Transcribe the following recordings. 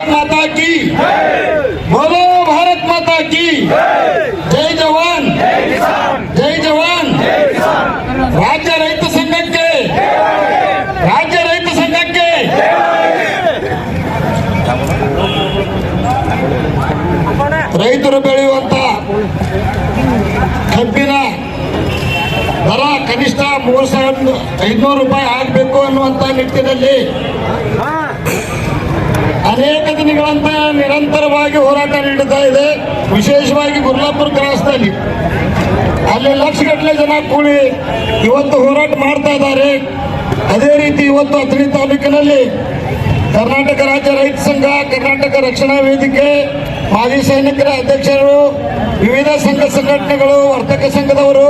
माता की बोलो भारत माता की ಜೈ ಜವಾನ್ ಜೈ ಜವಾನ್ ರಾಜ್ಯ ರೈತ ಸಂಘಕ್ಕೆ ರಾಜ್ಯ ರೈತ ಸಂಘಕ್ಕೆ ರೈತರು ಬೆಳೆಯುವಂತ ಕಬ್ಬಿನ ದರ ಕನಿಷ್ಠ ಮೂರು ಸಾವಿರದ ಐದುನೂರು ರೂಪಾಯಿ ಆಗಬೇಕು ಅನ್ನುವಂತ ನಿಟ್ಟಿನಲ್ಲಿ ಅನೇಕ ದಿನಗಳಂತ ನಿರಂತರವಾಗಿ ಹೋರಾಟ ನೀಡುತ್ತಾ ಇದೆ. ವಿಶೇಷವಾಗಿ ಗುರ್ಲಾಪುರ ಕ್ರಾಸ್ನಲ್ಲಿ. ಅಲ್ಲಿ ಲಕ್ಷಗಟ್ಟಲೆ ಜನ ಕೂಡಿ ಇವತ್ತು ಹೋರಾಟ ಮಾಡ್ತಾ ಇದ್ದಾರೆ. ಅದೇ ರೀತಿ ಇವತ್ತು ಅಥಣಿ ತಾಲೂಕಿನಲ್ಲಿ ಕರ್ನಾಟಕ ರಾಜ್ಯ ರೈತ ಸಂಘ, ಕರ್ನಾಟಕ ರಕ್ಷಣಾ ವೇದಿಕೆ, ಮಾಜಿ ಸೈನಿಕರ ಅಧ್ಯಕ್ಷರು, ವಿವಿಧ ಸಂಘ ಸಂಘಟನೆಗಳು, ವರ್ತಕ ಸಂಘದವರು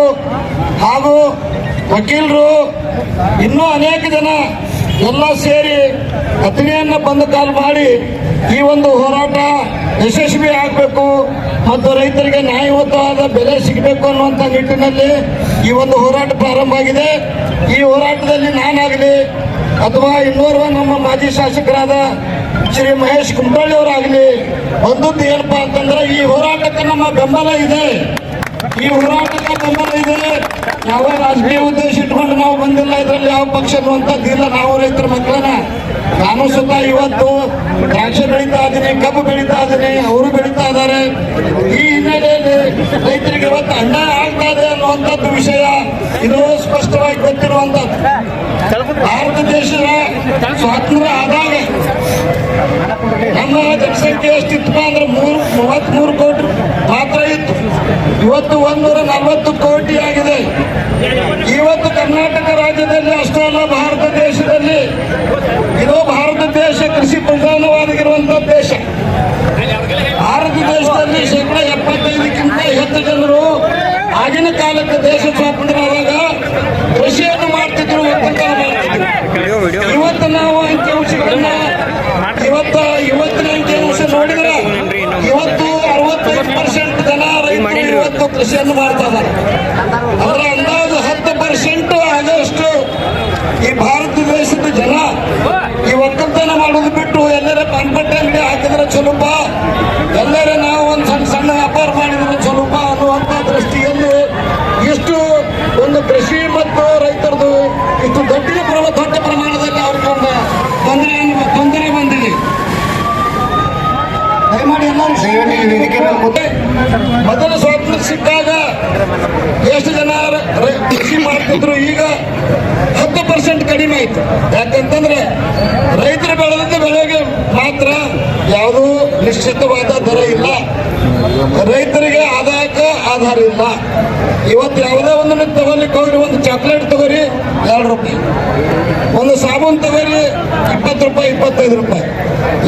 ಹಾಗೂ ವಕೀಲರು, ಇನ್ನೂ ಅನೇಕ ಜನ ಎಲ್ಲ ಸೇರಿ ಅಥಣಿಯನ್ನ ಬಂದ ಕಾಲು ಮಾಡಿ ಈ ಒಂದು ಹೋರಾಟ ಯಶಸ್ವಿ ಆಗಬೇಕು ಮತ್ತು ರೈತರಿಗೆ ನ್ಯಾಯಯುತವಾದ ಬೆಲೆ ಸಿಗಬೇಕು ಅನ್ನುವಂಥ ನಿಟ್ಟಿನಲ್ಲಿ ಈ ಒಂದು ಹೋರಾಟ ಪ್ರಾರಂಭ ಆಗಿದೆ. ಈ ಹೋರಾಟದಲ್ಲಿ ನಾನಾಗಲಿ ಅಥವಾ ಇನ್ನೋರ್ವ ನಮ್ಮ ಮಾಜಿ ಶಾಸಕರಾದ ಶ್ರೀ ಮಹೇಶ್ ಕುಮಟಳ್ಳಿ ಅವರಾಗಲಿ ಬಂದದ್ದು ಏನಪ್ಪಾ ಅಂತಂದ್ರೆ ಈ ಹೋರಾಟಕ್ಕೆ ನಮ್ಮ ಬೆಂಬಲ ಇದೆ. ಈ ಹೋರಾಟದ ಬೆಂಬಲ ಇದೆ ಯಾವ ರಾಜಕೀಯ ಉದ್ದೇಶ ಇಟ್ಕೊಂಡು ನಾವು ಬಂದಿಲ್ಲ, ಇದರಲ್ಲಿ ಯಾವ ಪಕ್ಷ ಅನ್ನುವಂಥದ್ದಿಲ್ಲ ನಾವು ರೈತರ ಮಕ್ಕಳನ್ನ ನಾನು ಸುತ್ತ ಇವತ್ತು ದ್ರಾಕ್ಷಿ ಬೆಳೀತಾ ಇದ್ದೀನಿ, ಕಬ್ಬು ಬೆಳೀತಾ ಇದ್ದೀನಿ, ಅವರು ಬೆಳೀತಾ ಇದ್ದಾರೆ. ಈ ಹಿನ್ನೆಲೆಯಲ್ಲಿ ರೈತರಿಗೆ ಇವತ್ತು ಅನ್ನ ಆಗ್ತಾ ಇದೆ ಅನ್ನುವಂಥದ್ದು ವಿಷಯ, ಇದು ಸ್ಪಷ್ಟವಾಗಿ ಗೊತ್ತಿರುವಂಥದ್ದು. ಭಾರತ ದೇಶದ ಸ್ವಾತಂತ್ರ್ಯ ಆದಾಗ ನಮ್ಮ ಜನಸಂಖ್ಯೆ ಎಷ್ಟಿತ್ತು ಅಂದ್ರೆ ಮೂರು ಮೂವತ್ಮೂರು ಕೋಟಿ ಮಾತ್ರ ಇತ್ತು. ಇವತ್ತು ಒಂದೂರ ನಲವತ್ತು ಕೋಟಿ ಆಗಿದೆ. ಇವತ್ತು ಕರ್ನಾಟಕ ರಾಜ್ಯದಲ್ಲಿ ಅಷ್ಟೇ ಅಲ್ಲ, ಭಾರತ ದೇಶದಲ್ಲಿ ಇದು ಭಾರತ ದೇಶ ಕೃಷಿ ಪ್ರಧಾನವಾಗಿರುವಂತಹ ದೇಶ. ಭಾರತ ದೇಶದಲ್ಲಿ ಶೇಕಡ ಎಪ್ಪತ್ತೈದಕ್ಕಿಂತ ಹೆಚ್ಚು ಜನರು ಆಗಿನ ಕಾಲಕ್ಕೆ ದೇಶ ಕೃಷಿಯನ್ನು ಮಾಡ್ತಾ ಇದ್ದಾರೆ ಅಂದಾಜು ಹತ್ತು ಪರ್ಸೆಂಟ್ ಆದಷ್ಟು ಈ ಭಾರತ ದೇಶದ ಜನ ಈ ಒಕ್ಕಲ್ತನ ಮಾಡೋದು ಬಿಟ್ಟು ಎಲ್ಲರ ಪಾನ್ಪಟ್ಟೆ ಅಂಗಡಿ ಹಾಕಿದ್ರೆ ಚಲೋಪ ಎಲ್ಲರ ನಾವು ಒಂದು ಸಣ್ಣ ಸಣ್ಣ ವ್ಯಾಪಾರ ಮಾಡಿದ್ರೆ ಚಲೋಪ ಅನ್ನುವಂಥ ದೃಷ್ಟಿಯಲ್ಲಿ ಇಷ್ಟು ಒಂದು ಕೃಷಿ ಮತ್ತು ರೈತರದು ಇಷ್ಟು ದೊಡ್ಡ ಪ್ರಮ ದೊಡ್ಡ ಪ್ರಮಾಣದಲ್ಲಿ ಅವ್ರಿಗೊಂದು ತೊಂದರೆ ತೊಂದರೆ ಬಂದಿದೆ. ದಯಮಾಡಿ ಎಲ್ಲರೂ ಮೊದಲು ಸ್ವಾತಂತ್ರ್ಯ ಸಿಕ್ಕಾಗ ಎಷ್ಟು ಜನ ರ- ರ- ಕೃಷಿ ಮಾಡ್ತಿದ್ರು ಈಗ ಹತ್ತು ಪರ್ಸೆಂಟ್ ಕಡಿಮೆ ಆಯ್ತು ಯಾಕಂತಂದ್ರೆ ರೈತರು ಬೆಳೆದಂತ ಬೆಳೆಗೆ ಮಾತ್ರ ಯಾವುದೂ ನಿಶ್ಚಿತವಾದ ದರ ಇಲ್ಲ. ರೈತರಿಗೆ ಆದಾಯಕ್ಕೆ ಆಧಾರ ಇಲ್ಲ. ಇವತ್ತು ಯಾವುದೇ ಒಂದು ತಗೊಳ್ಲಿಕ್ಕೆ ಹೋಗ್ರಿ ಒಂದು ಚಾಕ್ಲೇಟ್ ತಗೋರಿ ಎರಡು ರೂಪಾಯಿ. ಒಂದು ಸಾಬೂನ್ ತಗೋರಿ ಇಪ್ಪತ್ತು ರೂಪಾಯಿ, ಇಪ್ಪತ್ತೈದು ರೂಪಾಯಿ.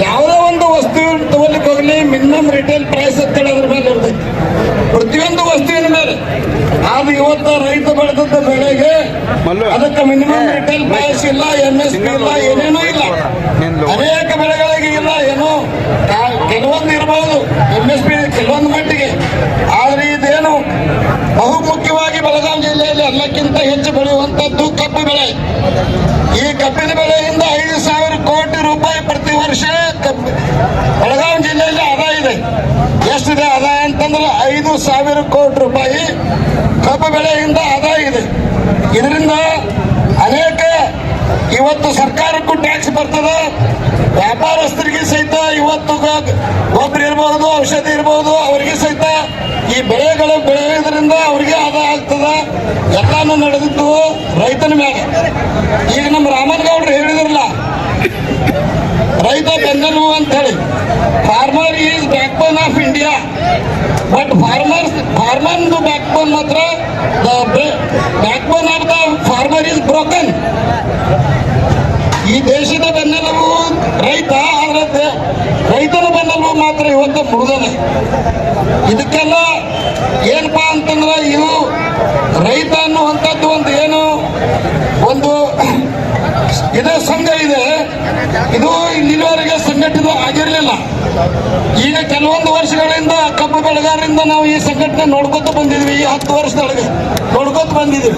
ಯಾವುದೇ ಒಂದು ವಸ್ತುವನ್ನು ತಗೊಳ್ಲಿಕ್ಕೆ ಹೋಗ್ಲಿ, ಮಿನಿಮಮ್ ರಿಟೇಲ್ ಪ್ರೈಸ್ ಅಂತೇಳಿ ಅದ್ರ ಮೇಲೆ ವಸ್ತುವಿನ ಮೇಲೆ ಆದ್ರೆ ಇವತ್ತ ರೈತ ಬೆಳೆದಂತ ಬೆಳೆಗೆ ಅದಕ್ಕೆ ಮಿನಿಮಮ್ ರಿಟೇಲ್ ಪ್ರೈಸ್ ಇಲ್ಲ ಎಂ ಎಸ್ ಪಿ ಇಲ್ಲ ಏನೇನೂ ಇಲ್ಲ. ಅನೇಕ ಬೆಳೆಗಳಿಗೆ ಇಲ್ಲ ಏನೋ ಕೆಲವೊಂದು ಇರಬಹುದು ಎಂ ಎಸ್ ಪಿ ಕೆಲವೊಂದು ಮಟ್ಟಿಗೆ. ಆದ್ರೆ ಇದೇನು ಬಹು ಮುಖ್ಯವಾಗಿ ಬೆಳಗಾವಿ ಜಿಲ್ಲೆಯಲ್ಲಿ ಎಲ್ಲಕ್ಕಿಂತ ಹೆಚ್ಚು ಬೆಳೆಯುವಂತದ್ದು ಕಬ್ಬು ಬೆಳೆ. ಈ ಕಬ್ಬಿನ ಬೆಳೆಯಿಂದ ಐದು ಸಾವಿರ ಕೋಟಿ ರೂಪಾಯಿ ಪ್ರತಿ ವರ್ಷ ಕಬ್ಬು ಬೆಳಗಾವಿ ಜಿಲ್ಲೆಯಲ್ಲಿ ಆದಾಯ ಇದೆ ಎಷ್ಟಿದೆ ಆದಾಯ ಅಂತಂದ್ರೆ ಐದು ಸಾವಿರ ಕೋಟಿ ರೂಪಾಯಿ ಕಬ್ಬು ಬೆಳೆಯಿಂದ ಆದಾಯ ಇದೆ ಇದರಿಂದ ಅನೇಕ ಇವತ್ತು ಸರ್ಕಾರಕ್ಕೂ ಟ್ಯಾಕ್ಸ್ ಬರ್ತದೆ. ವ್ಯಾಪಾರಸ್ಥರಿಗೆ ಸಹಿತ ಇವತ್ತು ಗೊಬ್ಬರ ಇರಬಹುದು ಔಷಧಿ ಇರಬಹುದು ಅವರಿಗೆ ಸಹಿತ ಈ ಬೆಳೆಗಳು ಬೆಳೆಯೋದ್ರಿಂದ ಅವರಿಗೆ ಆದಾಯ ಆಗ್ತದೆ. ಎಲ್ಲಾನು ನಡೆದಿದ್ದು ರೈತನ ಮೇಲೆ. ಈಗ ನಮ್ಮ ರಾಮನಗೌಡರು ಹೇಳಿದ್ರಲ್ಲ, ರೈತ ಬೆನ್ನೆಲುಬು ಅಂತ ಹೇಳಿ farmer is backbone of India but farmer farmer backbone ಮಾತ್ರ backbone of the farmer is broken ಈ ದೇಶದ ಬೆನ್ನೆಲುಬು ರೈತ ಆದ್ರೆ ರೈತನ ಬೆನ್ನೆಲುಬು ಮಾತ್ರ ಇವತ್ತು ಮುರಿದದೆ ಇದಕ್ಕೆಲ್ಲ ಏನಪ್ಪಾ ಅಂತಂದ್ರೆ ಇದು ರೈತ ಅನ್ನುವಂಥದ್ದು ಒಂದು ಏನು, ಒಂದು ಇದು ಆಗಿರಲಿಲ್ಲ ಈಗ ಕೆಲವೊಂದು ವರ್ಷಗಳಿಂದ ಕಬ್ಬು ಬೆಳೆಗಾರರಿಂದ ನಾವು ಈ ಸಂಘಟನೆ ನೋಡ್ಕೊತ ಬಂದಿದ್ವಿ. ಈ ಹತ್ತು ವರ್ಷದೊಳಗೆ ನೋಡ್ಕೊತ ಬಂದಿದ್ವಿ.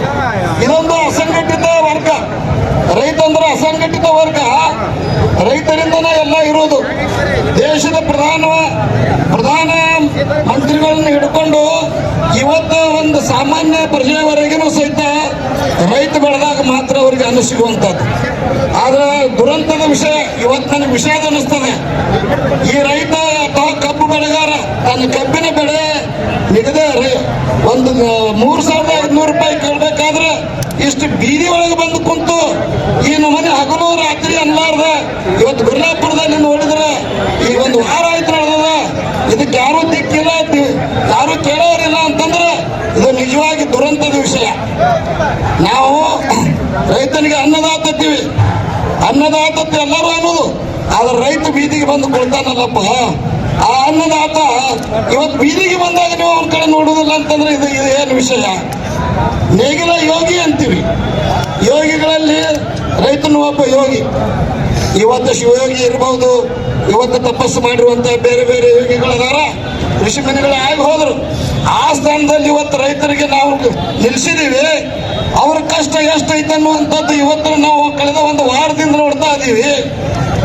ಇದೊಂದು ಅಸಂಘಟಿತ ವರ್ಗ. ರೈತ ಅಂದ್ರೆ ಅಸಂಘಟಿತ ವರ್ಗ. ರೈತರಿಂದನೇ ಎಲ್ಲ ಇರೋದು ದೇಶದ ಪ್ರಧಾನ ಪ್ರಧಾನ ಮಂತ್ರಿಗಳನ್ನ ಹಿಡ್ಕೊಂಡು ಇವತ್ತು ಒಂದು ಸಾಮಾನ್ಯ ಪ್ರಜೆಯವರೆಗೂ ಸಹಿತ ರೈತ ಬೆಳೆದಾಗ ಮಾತ್ರ ಅವರಿಗೆ ಅನ್ನ ಸಿಗುವಂಥದ್ದು ಆದ್ರೆ ದುರಂತದ ವಿಷಯ, ಇವತ್ತು ನನಗೆ ವಿಷಾದ ಅನ್ನಿಸ್ತದೆ. ಈ ರೈತ ಅಥವಾ ಕಬ್ಬು ಬೆಳೆಗಾರ ತನ್ನ ಕಬ್ಬಿನ ಬೆಳೆ ನಿಗದ ಒಂದು ಮೂರು ಸಾವಿರದ ಐದುನೂರು ರೂಪಾಯಿ ಕೇಳಬೇಕಾದ್ರೆ ಇಷ್ಟು ಬೀದಿ ಒಳಗೆ ಬಂದು ಕುಂತು ಈ ನಮ್ಮನೆ ಹಗಲು ರಾತ್ರಿ ಅನ್ಲಾರ್ದ ಇವತ್ತು ಬಿರ್ಲಾಪುರದಲ್ಲಿ ನೋಡಿದ್ರೆ ಈಗ ಒಂದು ವಾರ ಆಯ್ತು ನಡೆದದ ಇದಕ್ಕೆ ಯಾರು ದಿಕ್ಕಿಲ್ಲ ದಿ- ಯಾರು ಕೇಳೋರಿಲ್ಲ ಅಂತಂದ್ರೆ ಇದು ನಿಜವಾಗಿ ದುರಂತದ ವಿಷಯ ನಾವು ರೈತನಿಗೆ ಅನ್ನದಾತತ್ತೀವಿ ಅನ್ನದಾತ ಎಲ್ಲರೂ ಅನ್ನೋದು ಆದ್ರೆ ರೈತ ಬೀದಿಗೆ ಬಂದು ಕೊಡ್ತಾನಲ್ಲಪ್ಪ ಆ ಅನ್ನದಾತ ಇವತ್ತು ಬೀದಿಗೆ ಬಂದಾಗ ನೀವು ಅವ್ರ ಕಡೆ ನೋಡುದಿಲ್ಲ ಅಂತಂದ್ರೆ ಇದು ಇದು ಏನು ವಿಷಯ? ನೇಗಿಲ ಯೋಗಿ ಅಂತೀವಿ. ಯೋಗಿಗಳಲ್ಲಿ ರೈತನು ಒಬ್ಬ ಯೋಗಿ. ಇವತ್ತು ಶಿವಯೋಗಿ ಇರಬಹುದು ಇವತ್ತು ತಪಸ್ಸು ಮಾಡಿರುವಂತ ಬೇರೆ ಬೇರೆ ಯೋಗಿಗಳದಾರ ಋಷಿ ಮುನಿಗಳು ಆಗಿ ಹೋದ್ರು. ಆ ಸ್ಥಾನದಲ್ಲಿ ಇವತ್ತು ರೈತರಿಗೆ ನಾವು ನಿಲ್ಸಿದೀವಿ. ಅವ್ರ ಕಷ್ಟ ಎಷ್ಟೈತೆ ಅನ್ನುವಂಥದ್ದು ಇವತ್ತು ನಾವು ಕಳೆದ ಒಂದು ವಾರದಿಂದ ನೋಡ್ತಾ ಇದ್ದೀವಿ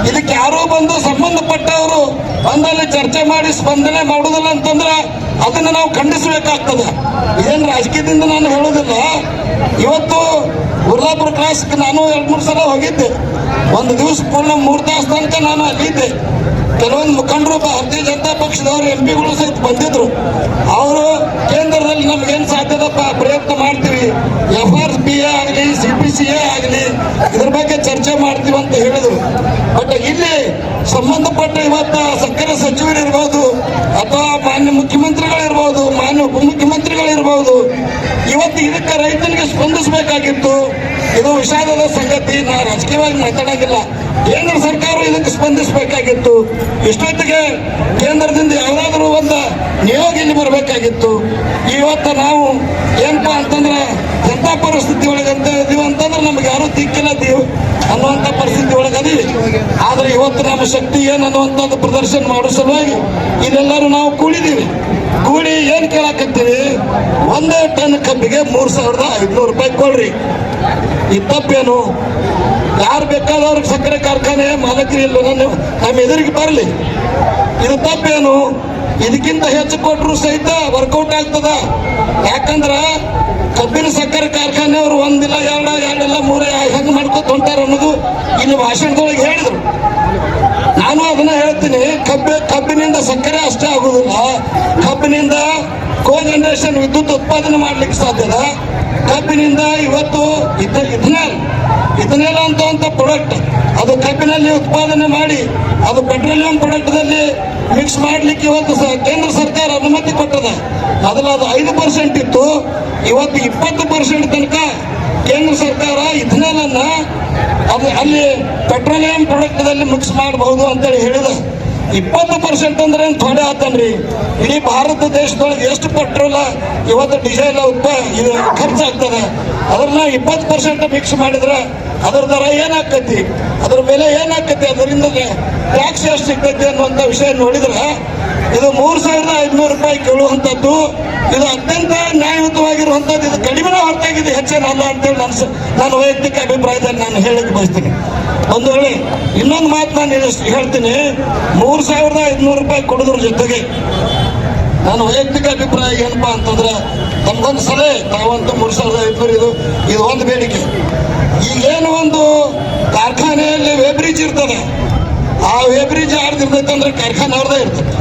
ಇದಕ್ಕೆ ಯಾರೋ ಬಂದು ಸಂಬಂಧಪಟ್ಟವರು ಬಂದಲ್ಲಿ ಚರ್ಚೆ ಮಾಡಿ ಸ್ಪಂದನೆ ಮಾಡುವುದಿಲ್ಲ ಅಂತಂದ್ರೆ ಅದನ್ನ ನಾವು ಖಂಡಿಸಬೇಕಾಗ್ತದೆ. ಇದೇನು ರಾಜಕೀಯದಿಂದ ನಾನು ಹೇಳುವುದಿಲ್ಲ. ಇವತ್ತು ಗುರ್ಲಾಪುರ ಕ್ಲಾಸ್ಗೆ ನಾನು ಎರಡು ಮೂರು ಸಲ ಹೋಗಿದ್ದೆ. ಒಂದು ದಿವಸ ಪೂರ್ಣ ಮೂರು ತಾಸು ತನಕ ನಾನು ಅಲ್ಲಿದ್ದೆ. ಕೆಲವೊಂದು ಮುಖಂಡರು ಭಾರತೀಯ ಜನತಾ ಪಕ್ಷದವರು ಎಂ ಪಿಗಳು ಸಹಿತ ಬಂದಿದ್ರು. ಅವರು ಕೇಂದ್ರದಲ್ಲಿ ನಮ್ಗೇನು ಸಾಧ್ಯದಪ್ಪ ಪ್ರಯತ್ನ ಮಾಡ್ತೀವಿ. ಎಫ್ ಆರ್ ಪಿ ಎ ಆಗಲಿ, ಸಿ ಪಿ ಸಿ ಎ ಆಗಲಿ, ಇದ್ರ ಬಗ್ಗೆ ಚರ್ಚೆ ಮಾಡ್ತೀವಿ ಅಂತ ಹೇಳಿದ್ರು. ಬಟ್ ಇಲ್ಲಿ ಸಂಬಂಧಪಟ್ಟ ಇವತ್ತ ಸಕ್ಕರೆ ಸಚಿವರಿರ್ಬೋದು ಅಥವಾ ಮಾನ್ಯ ಮುಖ್ಯಮಂತ್ರಿಗಳಿರ್ಬೋದು ಮಾನ್ಯ ಉಪಮುಖ್ಯಮಂತ್ರಿಗಳಿರ್ಬೋದು ಇವತ್ತು ಇದಕ್ಕೆ ರೈತನಿಗೆ ಸ್ಪಂದಿಸಬೇಕಾಗಿತ್ತು. ಇದು ವಿಷಾದದ ಸಂಗತಿ. ನಾ ರಾಜಕೀಯವಾಗಿ ಮಾತಾಡೋದಿಲ್ಲ ಕೇಂದ್ರ ಸರ್ಕಾರ ಇದಕ್ಕೆ ಸ್ಪಂದಿಸಬೇಕಾಗಿತ್ತು. ಇಷ್ಟೊತ್ತಿಗೆ ಕೇಂದ್ರದಿಂದ ಯಾವುದಾದ್ರೂ ಒಂದು ನಿಯೋಗ ಇಲ್ಲಿ ಬರಬೇಕಾಗಿತ್ತು. ಇವತ್ತು ನಾವು ಏನಪ್ಪಾ ಅಂತಂದ್ರೆ ಎಂಥ ಪರಿಸ್ಥಿತಿ ಒಳಗೆ ಅಂತ ಇದೀವಿ ಅಂತಂದ್ರೆ ನಮ್ಗೆ ಯಾರು ದಿಕ್ಕಿಲ್ಲ ದೀವ್ ಅನ್ನುವಂಥ ಪರಿಸ್ಥಿತಿ ಒಳಗೆ ಅದೀವಿ. ಆದ್ರೆ ಇವತ್ತು ನಮ್ಮ ಶಕ್ತಿ ಏನು ಅನ್ನುವಂಥದ್ದು ಪ್ರದರ್ಶನ ಮಾಡೋ ಸಲುವಾಗಿ ಇದೆಲ್ಲರೂ ನಾವು ಕೂಡಿದೀವಿ. ಕೂಡಿ ಏನು ಕೇಳಾಕತ್ತೀವಿ? ಒಂದೇ ಟನ್ ಕಬ್ಬಿಗೆ ಮೂರು ಸಾವಿರದ ಐದುನೂರು ರೂಪಾಯಿ ಕೊಡ್ರಿ. ಈ ತಪ್ಪೇನು ಯಾರು ಬೇಕಾದವ್ರಿಗೆ ಸಕ್ಕರೆ ಕಾರ್ಖಾನೆ, ಮಾಲಕರು ಇಲ್ಲ ನನ್ನ ನಮ್ಮ ಎದುರಿಗೆ ಬರಲಿ. ಇದು ತಪ್ಪೇನು? ಇದಕ್ಕಿಂತ ಹೆಚ್ಚು ಕೊಟ್ಟರು ಸಹಿತ ವರ್ಕೌಟ್ ಆಗ್ತದ. ಯಾಕಂದ್ರ ಕಬ್ಬಿನ ಸಕ್ಕರೆ ಕಾರ್ಖಾನೆಯವರು ಒಂದಿಲ್ಲ, ಎರಡ, ಎರಡೆಲ್ಲ ಮೂರೇ ಹೆಂಗ್ ಮಾಡ್ಕೊತ ಹೊಂಟಾರ ಅನ್ನೋದು ಇಲ್ಲಿ ಭಾಷಣದೊಳಗೆ ಹೇಳಿದ್ರು. ನಾನು ಅದನ್ನ ಹೇಳ್ತೀನಿ. ಕಬ್ಬಿ ಕಬ್ಬಿನಿಂದ ಸಕ್ಕರೆ ಅಷ್ಟೇ ಆಗುದಿಲ್ಲ. ಕಬ್ಬಿನಿಂದ ಕೋ ಜನರೇಷನ್ ವಿದ್ಯುತ್ ಉತ್ಪಾದನೆ ಮಾಡ್ಲಿಕ್ಕೆ ಸಾಧ್ಯದ ಕಬ್ಬಿನಿಂದ ಇವತ್ತು ಇಥ ಇಥನಾಲ್. ಇಥನಾಲ್ ಅಂತ ಪ್ರಾಡಕ್ಟ್ ಅದು ಕಬ್ಬಿನಲ್ಲಿ ಉತ್ಪಾದನೆ ಮಾಡಿ, ಅದು ಪೆಟ್ರೋಲಿಯಂ ಪ್ರಾಡಕ್ಟ್ದಲ್ಲಿ ಮಿಕ್ಸ್ ಮಾಡ್ಲಿಕ್ಕೆ ಇವತ್ತು ಕೇಂದ್ರ ಸರ್ಕಾರ ಅನುಮತಿ ಕೊಟ್ಟದ. ಮೊದಲು ಅದು ಐದು ಪರ್ಸೆಂಟ್ ಇತ್ತು. ಇವತ್ತು ಇಪ್ಪತ್ತು ಪರ್ಸೆಂಟ್ ತನಕ ಕೇಂದ್ರ ಸರ್ಕಾರ ಇಥನಾಲ್ ಅದು ಅಲ್ಲಿ ಪೆಟ್ರೋಲಿಯಂ ಪ್ರಾಡಕ್ಟ್ದಲ್ಲಿ ಮಿಕ್ಸ್ ಮಾಡಬಹುದು ಅಂತೇಳಿ ಹೇಳಿದ. ಇಪ್ಪತ್ತು ಪರ್ಸೆಂಟ್ ಅಂದ್ರೆ ಥೊಡೆ ಆತನ್ರಿ? ಇಡೀ ಭಾರತ ದೇಶದೊಳಗೆ ಎಷ್ಟು ಪೆಟ್ರೋಲ್ ಇವತ್ತು ಡೀಸೆಲ್ ಇದು ಖರ್ಚಾಗ್ತದೆ. ಅದನ್ನ ಇಪ್ಪತ್ತು ಪರ್ಸೆಂಟ್ ಮಿಕ್ಸ್ ಮಾಡಿದ್ರೆ ಅದರ ದರ ಏನಾಕತಿ ಅದ್ರ ಮೇಲೆ ಏನಾಕತಿ ಅದರಿಂದ ಟ್ಯಾಕ್ಸ್ ಎಷ್ಟು ಸಿಗ್ತೈತಿ ಅನ್ನುವಂಥ ವಿಷಯ ನೋಡಿದ್ರೆ ಇದು ಮೂರು ಸಾವಿರದ ಐದುನೂರು ರೂಪಾಯಿ ಕೇಳುವಂಥದ್ದು. ಇದು ಅತ್ಯಂತ ನ್ಯಾಯಯುತವಾಗಿರುವಂಥದ್ದು. ಇದು ಕಡಿಮೆ ಹೊರತಾಗಿದೆ. ಹೆಚ್ಚೇನಲ್ಲ ಅಂತೇಳಿ ನನ್ನ ನನ್ನ ವೈಯಕ್ತಿಕ ಅಭಿಪ್ರಾಯದಲ್ಲಿ ನಾನು ಹೇಳಕ್ಕೆ ಬಯಸ್ತೀನಿ. ಒಂದು ವೇಳೆ ಇನ್ನೊಂದು ಮಾತು ನಾನು ಹೇಳ್ತೀನಿ. ಮೂರು ಸಾವಿರದ ಐದುನೂರು ರೂಪಾಯಿ ಕೊಡೋದ್ರ ಜೊತೆಗೆ. ನಾನು ವೈಯಕ್ತಿಕ ಅಭಿಪ್ರಾಯ ಏನಪ್ಪ ಅಂತಂದ್ರೆ, ತಮ್ಗೊಂದು ಸಲ ತಾವಂತೂ ಮೂರು ಸಾವಿರದ ಐದುನೂರು ಇದು ಇದು ಒಂದು ಬೇಡಿಕೆ. ಈಗೇನು ಒಂದು ಕಾರ್ಖಾನೆಯಲ್ಲಿ ವೇಬ್ರಿಜ್ ಇರ್ತದೆ. ಆ ವೇಬ್ರಿಜ್ ಅಂದ್ರೆ ಕಾರ್ಖಾನೆ ಅವ್ರದೇ ಇರ್ತದೆ.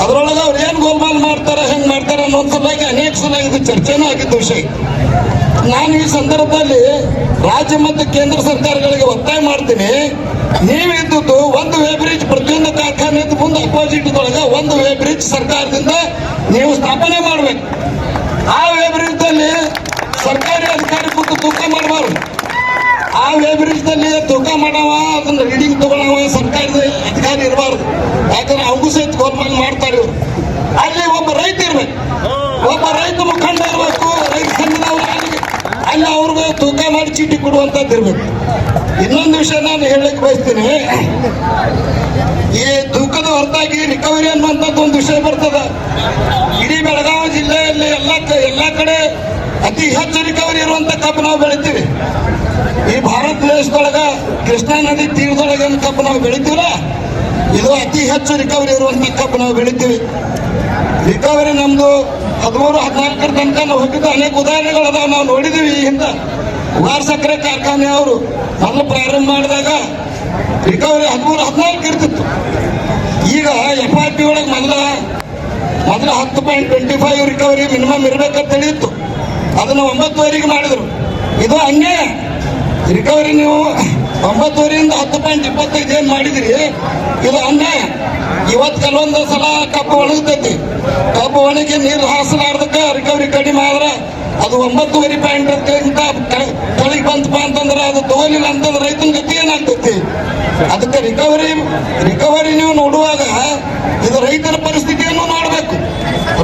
ಅದ್ರೊಳಗೆ ಅವ್ರು ಏನ್ ಗೋಲ್ಮಾಲ್ ಮಾಡ್ತಾರ, ಹೆಂಗ್ ಮಾಡ್ತಾರೆ ಅನ್ನೋದ್ ಸಲುವಾಗಿ ಅನೇಕ ಸಲ ಇದು ಚರ್ಚೆನೂ ಆಗಿದ್ದ ವಿಷಯ. ನಾನು ಈ ಸಂದರ್ಭದಲ್ಲಿ ರಾಜ್ಯ ಮತ್ತು ಕೇಂದ್ರ ಸರ್ಕಾರಗಳಿಗೆ ಒತ್ತಾಯ ಮಾಡ್ತೀನಿ. ನೀವಿದ್ದದ್ದು ಒಂದು ವೇ ಬ್ರಿಡ್ಜ್ ಪ್ರತಿಯೊಂದು ಕಾರ್ಖಾನೆ ಮುಂದೆ ಅಪೋಸಿಟ್ ಒಳಗೆ ಒಂದು ವೇ ಬ್ರಿಡ್ಜ್ ಸರ್ಕಾರದಿಂದ ನೀವು ಸ್ಥಾಪನೆ ಮಾಡಬೇಕು. ಆ ವೇ ಬ್ರಿಡ್ಜ್ ಅಲ್ಲಿ ಸರ್ಕಾರಿ ಅಧಿಕಾರಿ ಕೂತು ತೂಕ ಮಾಡಬಾರ್ದು. ಆ ವೇ ಬ್ರಿಡ್ಜ್ನಲ್ಲಿ ತೂಕ ಮಾಡವ, ಅದನ್ನ ರೀಡಿಂಗ್ ತಗೊಳವ, ಸರ್ಕಾರದ ಅಧಿಕಾರಿ ಇರಬಾರ್ದು. ಯಾಕಂದ್ರೆ ಅವಗೂ ಸಹಿತ ಗೋಲ್ಮಾಲ್ ಮಾಡ್ತಾರೆ ಅಲ್ಲಿ ಒಬ್ಬ ರೈತ ಇರ್ಬೇಕು. ಒಬ್ಬ ರೈತ ತೂಕ ಮಾಡಿ ಚೀಟಿ ಕೊಡುವಂತದ್ದು ಇರ್ಬೇಕು. ಇನ್ನೊಂದು ವಿಷಯ ನಾನು ಹೇಳಕ್ ಬಯಸ್ತೀನಿ. ಈ ತೂಕದ ಹೊರತಾಗಿ ರಿಕವರಿ ಅನ್ನುವಂಥದ್ದು ಒಂದು ವಿಷಯ ಬರ್ತದ. ಇಡೀ ಬೆಳಗಾವಿ ಜಿಲ್ಲೆಯಲ್ಲಿ ಎಲ್ಲ ಎಲ್ಲ ಕಡೆ ಅತಿ ಹೆಚ್ಚು ರಿಕವರಿ ಇರುವಂತ ಕಬ್ಬು ನಾವು ಬೆಳಿತೀವಿ. ಈ ಭಾರತ ದೇಶದೊಳಗ, ಕೃಷ್ಣಾ ನದಿ ತೀರದೊಳಗೆ ಕಬ್ಬು ನಾವು ಬೆಳಿತೀವಲ್ಲ, ಇದು ಅತಿ ಹೆಚ್ಚು ರಿಕವರಿ ಇರುವಂತ ಕಬ್ಬು ನಾವು ಬೆಳಿತೀವಿ. ರಿಕವರಿ ನಮ್ದು ಹದಿಮೂರು, ಹದಿನಾಲ್ಕರ ತನಕ ನಾವು ಹೋಗಿದ್ದ. ಅನೇಕ ಉದಾಹರಣೆಗಳದಾವ ನಾವು ನೋಡಿದೀವಿ ಈ ಹಿಂದೆ. ಉಗಾರ್ ಸಕ್ಕರೆ ಕಾರ್ಖಾನೆ ಅವರು ಮೊದಲು ಪ್ರಾರಂಭ ಮಾಡಿದಾಗ ರಿಕವರಿ ಹದಿಮೂರು, ಹದಿನಾಲ್ಕು ಇರ್ತಿತ್ತು. ಈಗ ಎಫ್ ಆರ್ ಪಿ ಒಳಗೆ ಮೊದಲ ಮೊದಲ ಹತ್ತು point twenty five recovery minimum ಇರ್ಬೇಕಂತ ಹೇಳಿತ್ತು. ಅದನ್ನು ಒಂಬತ್ತುವರೆಗೆ ಮಾಡಿದ್ರು. ಇದು ಹಂಗೆ ರಿಕವರಿ ನೀವು ಒಂಬತ್ತುವರೆಯಿಂದ ಹತ್ತು ಪಾಯಿಂಟ್ ಇಪ್ಪತ್ತೈದು ಏನು ಮಾಡಿದಿರಿ, ಇದು ಅನ್ಯಾಯ. ಇವತ್ತು ಕೆಲವೊಂದು ಸಲ ಕಬ್ಬು ಒಣಗತೈತಿ. ಕಬ್ಬು ಒಣಗಿ ನೀರು ಹಾಸಲಾರ್ದಕ್ಕ ರಿಕವರಿ ಕಡಿಮೆ ಆದ್ರೆ ಅದು ಒಂಬತ್ತುವರೆ ಪಾಯಿಂಟ್ ಅಂತ ಕೆಳಗೆ ಬಂತಪ್ಪ ಅಂತಂದ್ರೆ ಅದು ತಗೋಲಿಲ್ಲ ಅಂತಂದ್ರೆ ರೈತನ ಗತಿ ಏನಾಗ್ತೈತಿ? ಅದಕ್ಕೆ ರಿಕವರಿ ರಿಕವರಿ ನೀವು ನೋಡುವಾಗ ಇದು ರೈತನ ಪರಿಸ್ಥಿತಿಯನ್ನು ನೋಡಬೇಕು.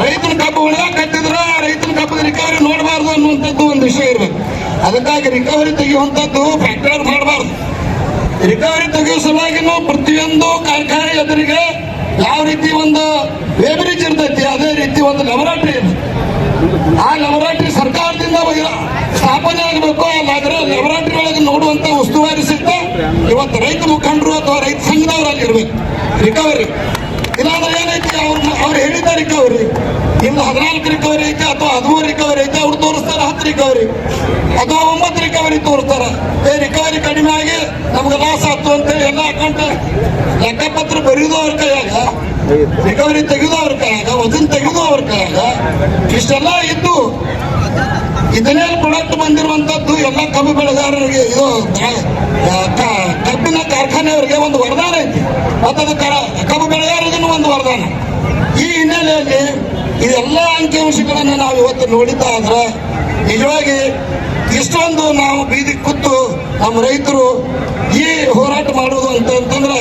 ರೈತನ ಕಬ್ಬು ಒಣಗ ಕಟ್ಟಿದ್ರ ರೈತನ ಕಬ್ಬದ ರಿಕವರಿ ನೋಡಬಾರ್ದು ಅನ್ನುವಂಥದ್ದು ಒಂದು ವಿಷಯ ಇರಬೇಕು. ಅದಕ್ಕಾಗಿ ರಿಕವರಿ ತೆಗೆಯುವಂಥದ್ದು ಫ್ಯಾಕ್ಟರ್ ಮಾಡಬಾರ್ದು. ರಿಕವರಿ ತೆಗೆಯುವ ಸಲುವಾಗಿ ನಾವು ಪ್ರತಿಯೊಂದು ಕಾರ್ಖಾನೆ ಎದುರಿಗೆ ಯಾವ ರೀತಿ ಒಂದು ಲೇಬರೇಜ್ ಇರ್ತೈತಿ, ಅದೇ ರೀತಿ ಒಂದು ಲ್ಯಾಬೊರೇಟರಿ ಇದೆ. ಆ ಲ್ಯಾಬೊರೇಟರಿ ಸರ್ಕಾರದಿಂದ ಸ್ಥಾಪನೆ ಆಗಬೇಕು, ಅಲ್ಲಾದ್ರೆ ಲ್ಯಾಬೊರೇಟರಿ ಒಳಗೆ ನೋಡುವಂತ ಉಸ್ತುವಾರಿ ಸಿಗ್ತಾ ಇವತ್ತು ರೈತ ಮುಖಂಡರು ಅಥವಾ ರೈತ ಸಂಘದವರು ಅಲ್ಲಿ ಇರ್ಬೇಕು. ರಿಕವರಿ ಇಲ್ಲಾಂದ್ರೆ ಏನೈತಿ, ಅವ್ರು ಅವ್ರು ಹೇಳಿದ ರಿಕವರಿ ಇನ್ನು ಹದಿನಾಲ್ಕು ರಿಕವರಿ ಐತೆ ಅಥವಾ ಹದಿಮೂರು ರಿಕವರಿ ಐತೆ, ಅವ್ರು ತೋರಿಸ್ತಾರೆ ಹತ್ತು ರಿಕವರಿ ಅಥವಾ ಒಂಬತ್ತು ರಿಕವರಿ ತೋರಿಸ್ತಾರ. ಏ, ರಿಕವರಿ ಕಡಿಮೆ ಆಗಿ ನಮ್ಗೆ ಲಾಸ್ ಆಯ್ತು ಅಂತೇಳಿ ಎಲ್ಲ ಅಕೌಂಟ್ ಲೆಕ್ಕಪತ್ರ ಬರೆಯೋದು ಅವ್ರ ಕೈಯಾಗ, ರಿಕವರಿ ತೆಗೆದು ಅವ್ರ ಕೈಯಾಗ, ವಜನ್ ತೆಗೆದು ಅವ್ರ ಕೈಯಾಗ. ಇಷ್ಟೆಲ್ಲ ಇದ್ದು ಇದನ್ನೇ ಪ್ರಾಡಕ್ಟ್ ಬಂದಿರುವಂತದ್ದು ಎಲ್ಲ ಕಬ್ಬು ಬೆಳೆಗಾರರಿಗೆ ಇದು ಕಬ್ಬಿನ ಕಾರ್ಖಾನೆಯವರಿಗೆ ಒಂದು ವರದಾನ ಐತಿ. ಮತ್ತದು ಕಬ್ಬು ಬೆಳೆಗಾರರಿಗೂ ಒಂದು ವರದಾನ. ಈ ಹಿನ್ನೆಲೆಯಲ್ಲಿ ಇದೆಲ್ಲ ಅಂಕಿಅಂಶಗಳನ್ನು ನಾವು ಇವತ್ತು ನೋಡಿದ್ದಾದ್ರೆ ನಿಜವಾಗಿ ಇಷ್ಟೊಂದು ನಾವು ಬೀದಿ ಕೂತು ನಮ್ಮ ರೈತರು ಈ ಹೋರಾಟ ಮಾಡುವುದು ಅಂತ ಅಂತಂದ್ರೆ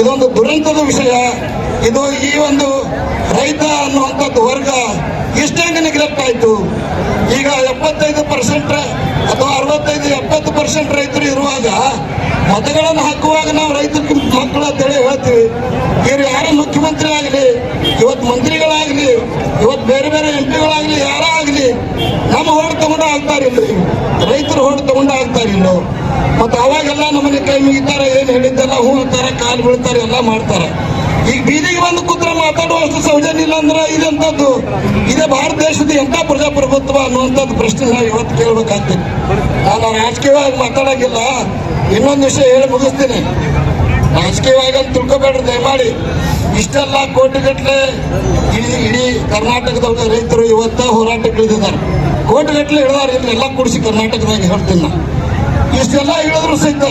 ಇದೊಂದು ದುರಂತದ ವಿಷಯ. ಇದು ಈ ಒಂದು ರೈತ ಅನ್ನುವಂಥದ್ದು ವರ್ಗ ಇಷ್ಟಂಗೆ ನೆಗ್ಲೆಕ್ಟ್ ಆಯಿತು ಈಗ ಎಪ್ಪತ್ತೈದು ಪರ್ಸೆಂಟ್ ಅಥವಾ ಅರವತ್ತೈದು, ಎಪ್ಪತ್ತು ಪರ್ಸೆಂಟ್ ರೈತರು ಇರುವಾಗ ಮತಗಳನ್ನು ಹಾಕುವಾಗ ನಾವು ರೈತರ ಮಕ್ಕಳು ಅಂತೇಳಿ ಹೇಳ್ತೀವಿ ಇವ್ರು ಯಾರೇ ಮುಖ್ಯಮಂತ್ರಿ ಆಗಲಿ ಇವತ್ತು ಮಂತ್ರಿಗಳಾಗಲಿ ಇವತ್ತು ಬೇರೆ ಬೇರೆ ಎಂ ಪಿಗಳಾಗಲಿ ಯಾರೇ ಆಗಲಿ ನಮ್ಮ ಹೋಡ್ ತಗೊಂಡು ಆಗ್ತಾರಿಲ್ರಿ ರೈತರು ಹೋಡ್ ಆಗ್ತಾರಿಲ್ಲ ಮತ್ತು ಅವಾಗೆಲ್ಲ ನಮ್ಮನೆ ಕೈ ಮುಗಿತಾರೆ, ಏನು ಹೇಳಿದ್ದೆಲ್ಲ ಹೂ ಅಂತಾರೆ, ಕಾಲು ಬೀಳ್ತಾರೆ, ಎಲ್ಲ ಮಾಡ್ತಾರೆ. ಈಗ ಬೀದಿಗೆ ಬಂದು ಕೂತ್ರೆ ಮಾತಾಡುವಷ್ಟು ಸೌಜನ್ಯ ಇಲ್ಲ ಅಂದ್ರೆ ಇದೆಂತದ್ದು ಇದೇ ಭಾರತ ದೇಶದ ಎಂಥ ಪ್ರಜಾಪ್ರಭುತ್ವ ಅನ್ನುವಂಥದ್ದು ಪ್ರಶ್ನೆ ನಾವು ಇವತ್ತು ಕೇಳಬೇಕಾಗ್ತದೆ. ನಾನು ರಾಜಕೀಯವಾಗಿ ಮಾತಾಡೋಂಗಿಲ್ಲ. ಇನ್ನೊಂದು ವಿಷಯ ಹೇಳಿ ಮುಗಿಸ್ತೀನಿ. ರಾಜಕೀಯವಾಗಿ ಅಂತ ತಿಳ್ಕೊಬೇಡ್ರಿ, ದಯಮಾಡಿ. ಇಷ್ಟೆಲ್ಲ ಕೋಟಿಗಟ್ಟಲೆ ಇಡೀ ಇಡೀ ಕರ್ನಾಟಕದ ರೈತರು ಇವತ್ತ ಹೋರಾಟಕ್ಕೆ ಇಳಿದಿದ್ದಾರೆ ಕೋಟಿಗಟ್ಟಲೆ ಇಳಿದಾರೆ ಇಲ್ಲಿ ಎಲ್ಲ ಕೂಡಿಸಿ ಕರ್ನಾಟಕದಾಗ ಹೇಳ್ತೀನಿ ನಾನು. ಇಷ್ಟೆಲ್ಲ ಹೇಳಿದ್ರು ಸಹಿತ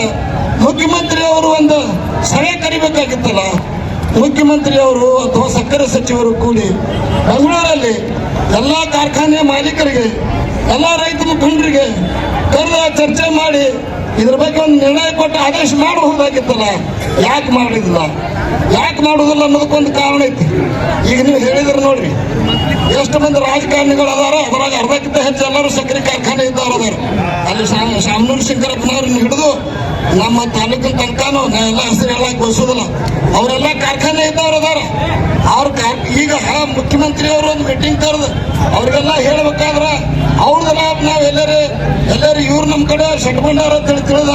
ಮುಖ್ಯಮಂತ್ರಿ ಅವರು ಒಂದು ಸಭೆ ಕರಿಬೇಕಾಗಿತ್ತಲ್ಲ ಮುಖ್ಯಮಂತ್ರಿ ಅವರು ಅಥವಾ ಸಕ್ಕರೆ ಸಚಿವರು ಕೂಡಿ ಬೆಂಗಳೂರಲ್ಲಿ ಎಲ್ಲ ಕಾರ್ಖಾನೆ ಮಾಲೀಕರಿಗೆ, ಎಲ್ಲ ರೈತ ಮುಖಂಡರಿಗೆ ಕರೆದ ಚರ್ಚೆ ಮಾಡಿ ಇದ್ರ ಬಗ್ಗೆ ಒಂದು ನಿರ್ಣಯ ಕೊಟ್ಟು ಆದೇಶ ಮಾಡಬಹುದಾಗಿತ್ತಲ್ಲ? ಯಾಕೆ ಮಾಡಿದಿಲ್ಲ ಯಾಕೆ ಮಾಡುವುದಿಲ್ಲ ಅನ್ನೋದಕ್ಕೊಂದು ಕಾರಣ ಐತಿ. ಈಗ ನೀವು ಹೇಳಿದ್ರೆ ನೋಡ್ರಿ. ಎಷ್ಟು ಮಂದಿ ರಾಜಕಾರಣಿಗಳು ಅದಾರ, ಅದರಾಗ ಅರ್ಧಕ್ಕಿಂತ ಹೆಚ್ಚು ಎಲ್ಲರೂ ಸಕ್ಕರೆ ಕಾರ್ಖಾನೆ ಇದ್ದಾರ ಅಲ್ಲಿ ಶಾಮನೂರು ಶಂಕರಪ್ಪನವ್ರನ್ನ ಹಿಡಿದು ನಮ್ಮ ತಾಲೂಕಿನ ತನಕನೂ ಎಲ್ಲ ಹೆಸರು ಹೇಳಕ್ ಬಯಸೋದಿಲ್ಲ ಅವರೆಲ್ಲ ಕಾರ್ಖಾನೆ ಇದ್ದವ್ರು ಅದಾರ. ಅವ್ರ ಕಾರ್ ಈಗ ಮುಖ್ಯಮಂತ್ರಿ ಅವರು ಒಂದು ಮೀಟಿಂಗ್ ಕರೆದು, ಅವ್ರಿಗೆಲ್ಲ ಹೇಳ್ಬೇಕಾದ್ರ ಲಾಭ ನಾವು ಎಲ್ಲರೂ ಎಲ್ಲರೂ ಇವ್ರು ನಮ್ಮ ಕಡೆ ಸಟ್ಕೊಂಡಾರ ಅಂತೇಳಿ ತಿಳಿದ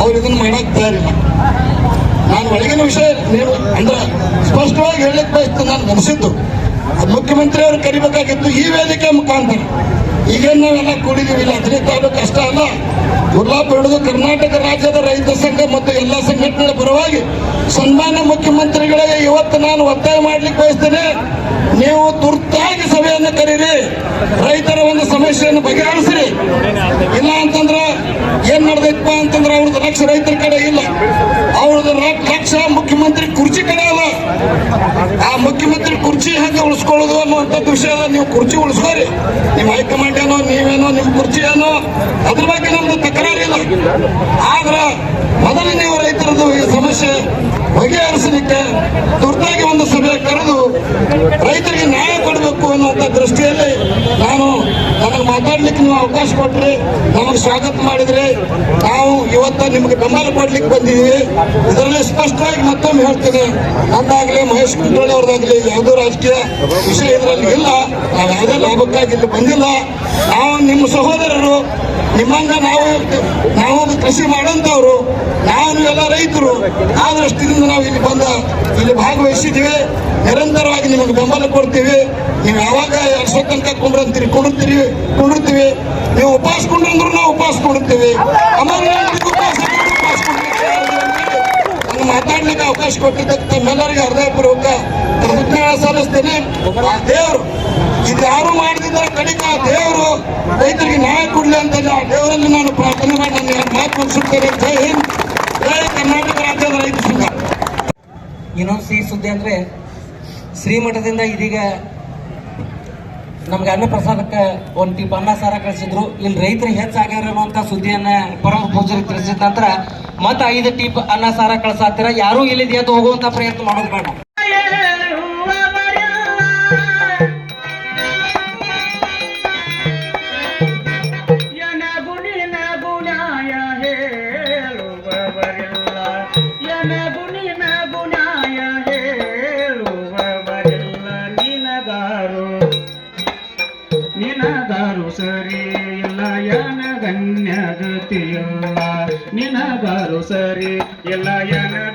ಅವ್ರು ಇದನ್ನ ಮಾಡಕ್ ತಯಾರಿಲ್ಲ. ನಾನು ಒಳಗಿನ ವಿಷಯ ನೀವು ಅಂದ್ರೆ ಸ್ಪಷ್ಟವಾಗಿ ಹೇಳಕ್ ಬಯಸ್ತು ನಾನು ಗಮನಿಸಿದ್ದು ಮುಖ್ಯಮಂತ್ರಿ ಕರಿಬೇಕಾಗಿತ್ತು ಈ ವೇದಿಕೆ ಮುಖಾಂತರ. ಈಗೇನು ನಾವೆಲ್ಲ ಕೂಡಿದೀವಿ, ಇಲ್ಲ ಅದ್ರಿಂದ ಕಷ್ಟ ಅಲ್ಲ. ಗುರ್ಲಾಪ್ ಹಿಡಿದು ಕರ್ನಾಟಕ ರಾಜ್ಯದ ರೈತ ಸಂಘ ಮತ್ತು ಎಲ್ಲ ಸಂಘಟನೆಗಳ ಪರವಾಗಿ ಸನ್ಮಾನ್ಯ ಮುಖ್ಯಮಂತ್ರಿಗಳಿಗೆ ಇವತ್ತು ನಾನು ಒತ್ತಾಯ ಮಾಡ್ಲಿಕ್ಕೆ ಬಯಸ್ತೇನೆ. ನೀವು ತುರ್ತಾಗಿ ಸಭೆಯನ್ನು ಕರೀರಿ. ರೈತರ ಒಂದು ಸಮಸ್ಯೆಯನ್ನು ಬಗೆಹರಿಸ್ರಿ. ಇಲ್ಲ ಅಂತಂದ್ರೆ ಏನ್ ನಡೆದೈತಪ್ಪ ಅಂತಂದ್ರೆ ಅವ್ರದ್ದು ಲಕ್ಷ ರೈತರ ಕಡೆ ಇಲ್ಲ. ಅವ್ರದ್ದು ಲಕ್ಷ ಮುಖ್ಯಮಂತ್ರಿ ಕುರ್ಚಿ ಕಡೆ ಅಲ್ಲ ಆ ಮುಖ್ಯಮಂತ್ರಿ ಕುರ್ಚಿ ಹೆಂಗೆ ಉಳಿಸ್ಕೊಳ್ಳೋದು ಅನ್ನುವಂಥದ್ದು ವಿಷಯ ನೀವು ಕುರ್ಚಿ ಉಳಿಸ್ಕೋರಿ. ನಿಮ್ಮ ಹೈಕಮಾಂಡ್ ಏನೋ, ನೀವೇನೋ, ನಿಮ್ಮ ಕುರ್ಚಿ ಏನೋ, ಅದ್ರ ಬಗ್ಗೆ ನಮ್ದು ತಕರಾರಿಲ್ಲ ಆದ್ರ ಮೊದಲು ನೀವು ರೈತರದ್ದು ಈ ಸಮಸ್ಯೆ ಬಗೆಹರಿಸಲಿಕ್ಕೆ ತುರ್ತಾಗಿ ಒಂದು ಸಭೆ ಕರೆದು ರೈತರಿಗೆ ನ್ಯಾಯ ಕೊಡಬೇಕು ಅನ್ನುವಂಥ ದೃಷ್ಟಿಯಲ್ಲಿ ನಾನು ನನಗೆ ಮಾತಾಡ್ಲಿಕ್ಕೆ ನೀವು ಅವಕಾಶ ಕೊಟ್ರಿ, ನಮಗೆ ಸ್ವಾಗತ ಮಾಡಿದ್ರೆ. ನಾವು ಇವತ್ತು ನಿಮ್ಗೆ ಬೆಂಬಲ ಕೊಡ್ಲಿಕ್ಕೆ ಬಂದಿದ್ದೀವಿ. ಇದರಲ್ಲಿ ಸ್ಪಷ್ಟವಾಗಿ ಮತ್ತೊಮ್ಮೆ ಹೇಳ್ತೀನಿ. ನಂದಾಗ್ಲಿ ಮಹೇಶ್ ಕುಂಟೋಳಿ ಅವ್ರದ್ದಾಗಲಿ ಯಾವುದೋ ರಾಜಕೀಯ ವಿಷಯ ಇದರಲ್ಲಿ ಇಲ್ಲ. ನಾವು ಯಾವುದೇ ಲಾಭಕ್ಕಾಗಿ ಇಲ್ಲಿ ಬಂದಿಲ್ಲ. ನಾವು ನಿಮ್ಮ ಸಹೋದರರು, ನಿಮ್ಮಂಗ ನಾವು ನಾವು ಕೃಷಿ ಮಾಡೋಂಥವ್ರು ನಾವು ನೀವೆಲ್ಲ ರೈತರು. ಆ ದೃಷ್ಟಿಯಿಂದ ನಾವು ಇಲ್ಲಿ ಬಂದ, ಇಲ್ಲಿ ಭಾಗವಹಿಸಿದ್ದೀವಿ. ನಿರಂತರವಾಗಿ ನಿಮಗೆ ಬೆಂಬಲ ಕೊಡ್ತೀವಿ. ನೀವು ಯಾವಾಗ ಎರಡು ಸ್ವತಂತ್ರ ಕುಂಡ್ರಂತೀರಿ ಕುಡಿರ್ತೀರಿ ಕುಡಿರ್ತೀವಿ ನೀವು ಉಪವಾಸ ಕುಂಡ್ರಂದ್ರು ನಾವು ಉಪವಾಸ ಕೊಡ್ತೀವಿ ಮಾತಾಡ್ಲಿಕ್ಕೆ ಅವಕಾಶ ಕೊಟ್ಟಿದ್ದಕ್ಕೆ ತಮ್ಮೆಲ್ಲರಿಗೆ ಹೃದಯಪೂರ್ವಕ ಕೃತಜ್ಞತೆ ಸಲ್ಲಿಸ್ತೇನೆ. ಆ ದೇವರು ಇದು ಯಾರು ಮಾಡಿದ್ರೆ ಕಡಿಮೆ ಆ ದೇವರು ರೈತರಿಗೆ ನ್ಯಾಯ ಕೊಡ್ಲಿ ಅಂತ ಆ ದೇವರಲ್ಲಿ ನಾನು ಪ್ರಾರ್ಥನೆ ಮಾಡಿ ಮಾತು ಮುಗಿಸುತ್ತೇನೆ. ಜೈ ಹಿಂದ್. ಜೈ ಕರ್ನಾಟಕ ರಾಜ್ಯದ ರೈತ ಸಂಘ. ಇನ್ನೊಂದು ಸಿಹಿ ಸುದ್ದಿ ಅಂದ್ರೆ ಶ್ರೀಮಠದಿಂದ ಇದೀಗ ನಮ್ಗೆ ಅನ್ನ ಪ್ರಸಾದಕ್ಕೆ ಒಂದು ಟಿಪ್ ಅನ್ನ ಸಾರ ಕಳಿಸಿದ್ರು. ಇಲ್ಲಿ ರೈತರು ಹೆಚ್ಚಾಗ್ಯಾರ ಅನ್ನುವಂತ ಸುದ್ದಿಯನ್ನ ಪರಮ ಪೂಜಾರಿ ತಿಳಿಸಿದ ನಂತರ ಮತ್ತೆ ಐದು ಟಿಪ್ ಅನ್ನ ಸಾರ ಕಳ್ಸಾತಿರ. ಯಾರೂ ಇಲ್ಲಿದೆ ಎದ್ದು ಹೋಗುವಂತ ಪ್ರಯತ್ನ ಮಾಡೋದು ಬೇಡ. ನಿನಗಾರು ಸರಿ ಇಲ್ಲ ಯನಗನ್ಯಗತಿಯಲ್ಲ